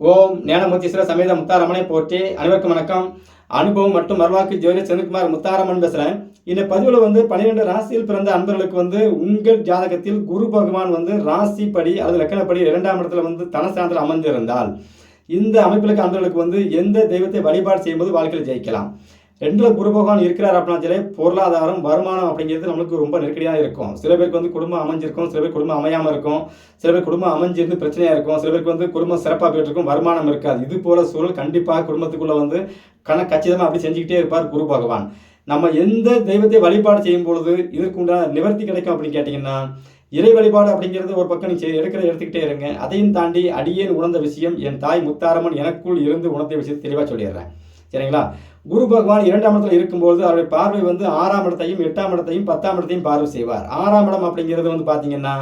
ஓம் ஞானமூர்த்தீஸ்வர சமேத முத்தாரம்மனை போற்றி அனைவருக்கும் வணக்கம். அனுபவம் மற்றும் மர்வாக்கு ஜோதி செந்தில்குமார் முத்தாரம்மன் பேசுகிறேன் இந்த பதிவில் வந்து பன்னிரெண்டு ராசியில் பிறந்த அன்பர்களுக்கு வந்து உங்கள் ஜாதகத்தில் குரு பகவான் வந்து ராசிப்படி அல்லது லக்கணப்படி இரண்டாம் இடத்துல வந்து தனசாந்தில் அமர்ந்திருந்தால் இந்த அமைப்பிலுக்கு அன்பர்களுக்கு வந்து எந்த தெய்வத்தை வழிபாடு செய்யும்போது வாழ்க்கையில் ஜெயிக்கலாம். ரெண்டில் குரு பகவான் இருக்கிறார் அப்படின்னாலே பொருளாதாரம் வருமானம் அப்படிங்கிறது நம்மளுக்கு ரொம்ப நெருக்கடியாக இருக்கும். சில பேருக்கு வந்து குடும்பம் அமைஞ்சிருக்கும் சில பேர் குடும்பம் அமையாமல் இருக்கும். சில பேர் குடும்பம் அமைஞ்சிருந்து பிரச்சனையாக இருக்கும். சில பேருக்கு வந்து குடும்பம் சிறப்பாக போயிட்டு இருக்கும் வருமானம் இருக்காது. இது போல சூழல் கண்டிப்பாக குடும்பத்துக்குள்ளே வந்து கண கச்சிதமாக அப்படி செஞ்சுக்கிட்டே இருப்பார் குரு பகவான். நம்ம எந்த தெய்வத்தை வழிபாடு செய்யும் பொழுது இதற்கு உண்டான நிவர்த்தி கிடைக்கும் அப்படின்னு கேட்டிங்கன்னா இறை வழிபாடு அப்படிங்கிறது ஒரு பக்கம் நீ எடுக்கிற எடுத்துக்கிட்டே இருங்க. அதையும் தாண்டி அடியேன் உணர்ந்த விஷயம் என் தாய் முத்தாரம்மன் எனக்குள் இருந்து உணர்ந்த விஷயத்தை தெளிவாக சொல்லிடுறேன். சரிங்களா? குரு பகவான் இரண்டாம் இடத்துல இருக்கும்போது அவருடைய பார்வை வந்து ஆறாம் இடத்தையும் எட்டாம் இடத்தையும் பத்தாம் இடத்தையும் பார்வை செய்வார். ஆறாம் இடம் அப்படிங்கிறது வந்து பார்த்தீங்கன்னா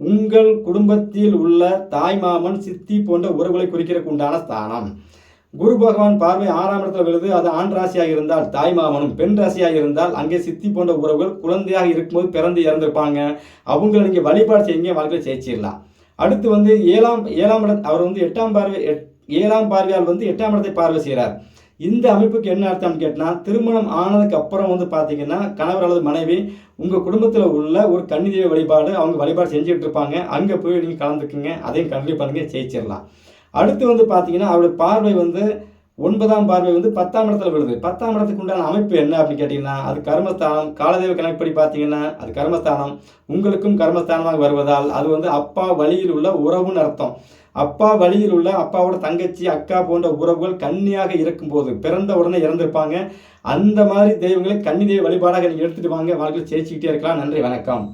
உங்கள் குடும்பத்தில் உள்ள தாய் மாமன் சித்தி போன்ற உறவுகளை குறிக்கிறதுக்கு உண்டான ஸ்தானம். குரு பகவான் பார்வை ஆறாம் இடத்துல விழுது அது ஆண் ராசியாக இருந்தால் தாய் மாமனும் பெண் ராசியாக இருந்தால் அங்கே சித்தி போன்ற உறவுகள் குழந்தையாக இருக்கும்போது பிறந்து இறந்திருப்பாங்க. அவங்கள நீங்கள் வழிபாடு செய்யுங்க வாழ்க்கையில் ஜெயிச்சிடலாம். அடுத்து வந்து ஏழாம் ஏழாம் இடம் அவர் வந்து எட்டாம் பார்வை எட்- ஏழாம் பார்வையால் வந்து எட்டாம் இடத்தை பார்வை செய்கிறார் இந்த அமைப்புக்கு என்ன அர்த்தம்னு கேட்டால் திருமணம் ஆனதுக்கு அப்புறம் வந்து பார்த்தீங்கன்னா கணவர் அல்லது மனைவி உங்கள் குடும்பத்தில் உள்ள ஒரு கன்னிதெய்வ வழிபாடு அவங்க வழிபாடு செஞ்சுட்டு இருப்பாங்க. அங்கே போய் நீங்கள் கலந்துக்குங்க. அதையும் கண்டிப்பாக பண்ணுங்க. ஜெயிச்சிடலாம். அடுத்து வந்து பார்த்தீங்கன்னா அவருடைய பார்வை வந்து ஒன்பதாம் பார்வை வந்து பத்தாம் இடத்துல விழுது. பத்தாம் இடத்துக்கு உண்டான அமைப்பு என்ன அப்படின்னு கேட்டிங்கன்னா அது கர்மஸ்தானம். காலதேவ கணக்குப்படி பார்த்தீங்கன்னா அது கர்மஸ்தானம். உங்களுக்கும் கர்மஸ்தானமாக வருவதால் அது வந்து அப்பா வழியில் உள்ள உறவுன்னு அர்த்தம். அப்பா வழியில் உள்ள அப்பாவோட தங்கச்சி அக்கா போன்ற உறவுகள் கன்னியாக இருக்கும்போது பிறந்த உடனே இறந்திருப்பாங்க. அந்த மாதிரி தெய்வங்களை கன்னி தெய்வ வழிபாடாக நீங்கள் எடுத்துகிட்டு வாங்க. வாழ்க்கையில் ஜெயிச்சுக்கிட்டே இருக்கலாம். நன்றி வணக்கம்.